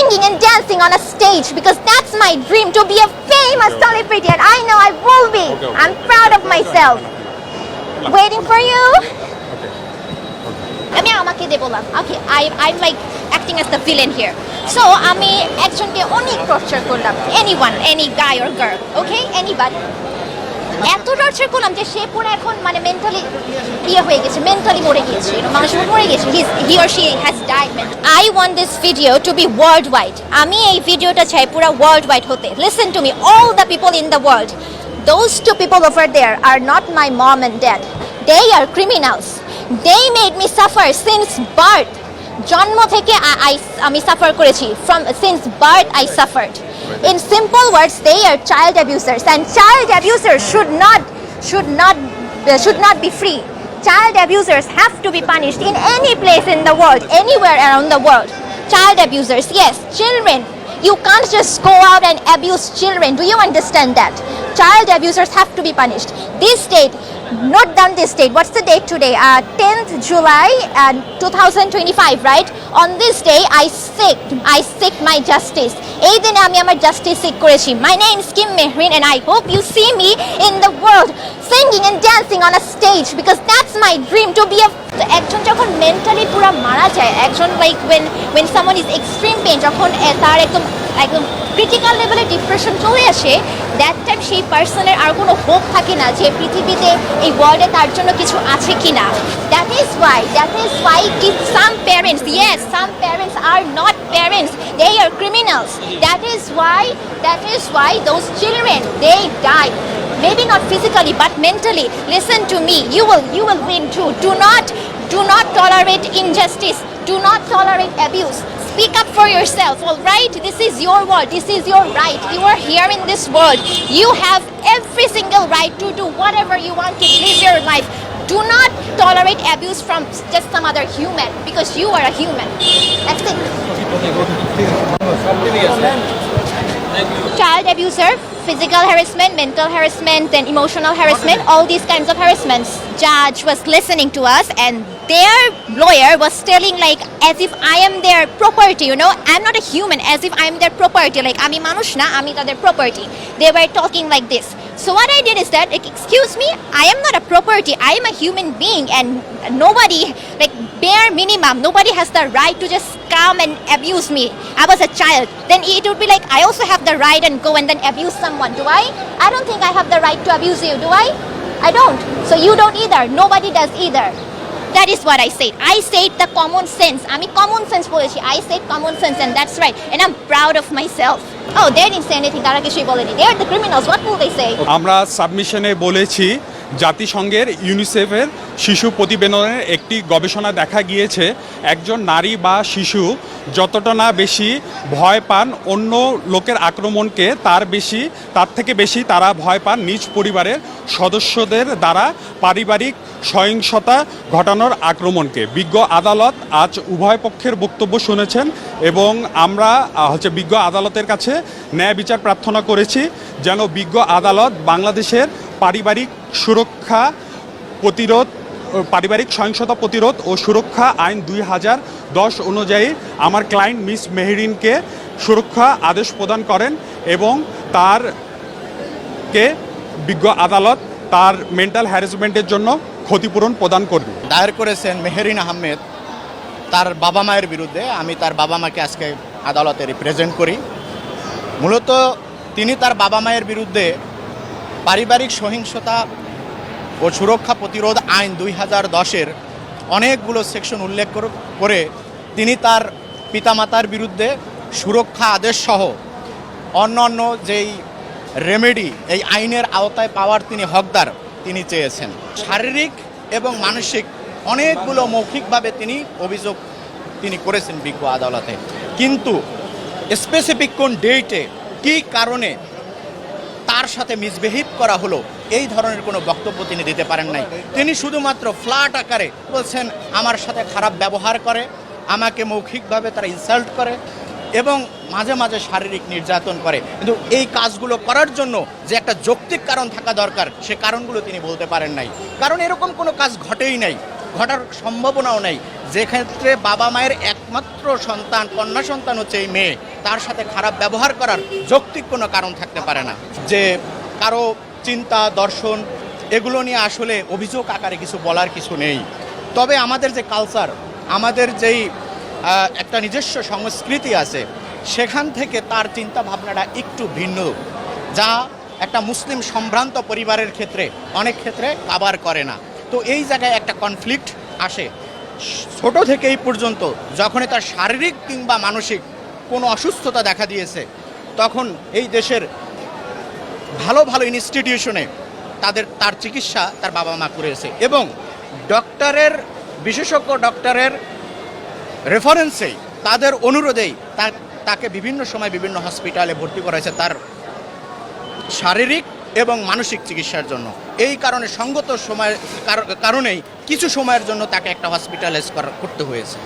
singing and dancing on a stage because that's my dream to be a famous celebrity and I know I will be. Okay, okay. I'm proud of myself. Waiting for you. আমি আমাকে দিয়ে বললাম okay I I like acting as the villain here so আমি একজনকে অনেক torture করলাম anyone any guy or girl okay anybody এত torture করলাম যে সে পুরো এখন মানে মেন্টালি ইয়ে হয়ে গেছে মেন্টালি মরে গিয়েছে। মানুষ মরে গেছে। He or she has died I want this video to be world wide আমি এই ভিডিওটা চাই পুরো ওয়ার্ল্ড ওয়াইড হতে। Listen to me all the people in the world Those two people over there are not my mom and dad. They are criminals. They made me suffer since birth. জন্ম থেকে আমি suffer করেছি। From since birth I suffered In simple words, they are child abusers, and child abusers should not should not uh, should not be free. Child abusers have to be punished in any place in the world, anywhere around the world. Child abusers, yes, children. You can't just go out and abuse children. Do you understand that? Child abusers have to be punished. This state note down this date. What's the date today? Uh, 10th july uh, 2025 right? On this day i seek i seek my justice. এই দিনে আমি আমার justice seek করেছি। My name is Kim Mehrin and I hope you see me in the world singing and dancing on a stage because that's my dream to be একজন যখন mentally পুরো মারা যায় একজন like when when someone is extreme pain যখন তার একদম একদম ক্রিটিক্যাল লেভেলে ডিপ্রেশন চলে আসে দ্যাট টাইম সেই পার্সনের আর কোনো হোপ থাকে না যে পৃথিবীতে এই ওয়ার্ল্ডে তার জন্য কিছু আছে কি না that is why that is why if some parents yes some parents are not parents they are criminals that is why that is why those children they die maybe not physically but mentally listen to me you will you will win to do not do not tolerate injustice do not tolerate abuse speak up for yourself. All right? This is your world this is your right. You are here in this world. You have every single right to do whatever you want to live your life. Do not tolerate abuse from just some other human because you are a human. That's it. Child abuser, physical harassment, mental harassment, and emotional harassment, all these kinds of harassments. Judge was listening to us and their lawyer was telling like as if I am their property, you know, I'm not a human, as if I'm their property, like আমি মানুষ না, আমি তাদের property. They were talking like this. So what I did is that, like, excuse me, I am not a property, I am a human being and nobody, like bare minimum, nobody has the right to just come and abuse me. I was a child. Then it would be like I also have the right and go and then abuse someone. Do I? I don't think I have the right to abuse you. Do I? I don't. So you don't either. Nobody does either. That is what I said. I said the common sense. আমি common sense বলেছি. I said common sense and that's right. And I'm proud of myself. Oh, they didn't say anything. তারা কিছুই বলেনি. They are the criminals. What will they say? আমরা সাবমিশনে বলেছি জাতিসংঘের ইউনিসেফের শিশু প্রতিবেদনের একটি গবেষণা দেখা গিয়েছে, একজন নারী বা শিশু যতটা না বেশি ভয় পান অন্য লোকের আক্রমণকে, তার বেশি, তার থেকে বেশি তারা ভয় পান নিজ পরিবারের সদস্যদের দ্বারা পারিবারিক সহিংসতা ঘটানোর আক্রমণকে। বিজ্ঞ আদালত আজ উভয় পক্ষের বক্তব্য শুনেছেন এবং আমরা হচ্ছে বিজ্ঞ আদালতের কাছে ন্যায় বিচার প্রার্থনা করেছি যেন বিজ্ঞ আদালত বাংলাদেশের পারিবারিক সুরক্ষা প্রতিরোধ পারিবারিক সহিংসতা প্রতিরোধ ও সুরক্ষা আইন দুই হাজার দশ অনুযায়ী আমার ক্লায়েন্ট মিস মেহরিনকে সুরক্ষা আদেশ প্রদান করেন এবং তার কে বিজ্ঞ আদালত তার মেন্টাল হ্যারাসমেন্টের জন্য ক্ষতিপূরণ প্রদান করবে। দায়ের করেছেন মেহেরিন আহমেদ তার বাবা মায়ের বিরুদ্ধে। আমি তার বাবা মাকে আজকে আদালতে রিপ্রেজেন্ট করি। মূলত তিনি তার বাবা মায়ের বিরুদ্ধে পারিবারিক সহিংসতা ও সুরক্ষা প্রতিরোধ আইন দুই হাজার দশের অনেকগুলো সেকশন উল্লেখ কর- তিনি তার পিতামাতার বিরুদ্ধে সুরক্ষা আদেশ সহ অন্যান্য যেই রেমেডি এই আইনের আওতায় পাওয়ার তিনি হকদার তিনি চেয়েছেন। শারীরিক এবং মানসিক অনেকগুলো মৌখিকভাবে তিনি অভিযোগ তিনি করেছেন বিজ্ঞ আদালতে। কিন্তু স্পেসিফিক কোন ডেটে কী কারণে তার সাথে মিসবিহেভ করা হলো। এই ধরনের কোনো বক্তব্য তিনি দিতে পারেন নাই। তিনি শুধুমাত্র ফ্ল্যাট আকারে বলছেন, আমার সাথে খারাপ ব্যবহার করে, আমাকে মৌখিকভাবে তারা ইনসাল্ট করে এবং মাঝে মাঝে শারীরিক নির্যাতন করে। কিন্তু এই কাজগুলো করার জন্য যে একটা যৌক্তিক কারণ থাকা দরকার, সে কারণগুলো তিনি বলতে পারেন নাই। কারণ এরকম কোনো কাজ ঘটেই নাই, ঘটার সম্ভাবনাও নাই। যে ক্ষেত্রে বাবা মায়ের একমাত্র সন্তান, কন্যা সন্তান হচ্ছে এই মেয়ে। তার সাথে খারাপ ব্যবহার করার যৌক্তিক কোনো কারণ থাকতে পারে না। যে কারও চিন্তা, দর্শন, এগুলো নিয়ে আসলে অভিযোগ আকারে কিছু বলার কিছু নেই। তবে আমাদের যে কালচার আমাদের যেই একটা নিজস্ব সংস্কৃতি আছে, সেখান থেকে তার চিন্তা ভাবনাটা একটু ভিন্ন, যা একটা মুসলিম সম্ভ্রান্ত পরিবারের ক্ষেত্রে অনেক ক্ষেত্রে কাবার করে না। তো এই জায়গায় একটা কনফ্লিক্ট আসে। ছোট থেকে এই পর্যন্ত যখনই তার শারীরিক কিংবা মানসিক কোনো অসুস্থতা দেখা দিয়েছে, তখন এই দেশের ভালো ভালো ইনস্টিটিউশনে তাদের, তার চিকিৎসা তার বাবা মা করেছে এবং ডক্টরের বিশেষজ্ঞ ডক্টরের রেফারেন্সেই তাদের অনুরোধেই তাকে বিভিন্ন সময় বিভিন্ন হসপিটালে ভর্তি করা হয়েছে তার শারীরিক এবং মানসিক চিকিৎসার জন্য। এই কারণে সঙ্গত সময়ের কারণেই কিছু সময়ের জন্য তাকে একটা হসপিটালাইজ করতে হয়েছে।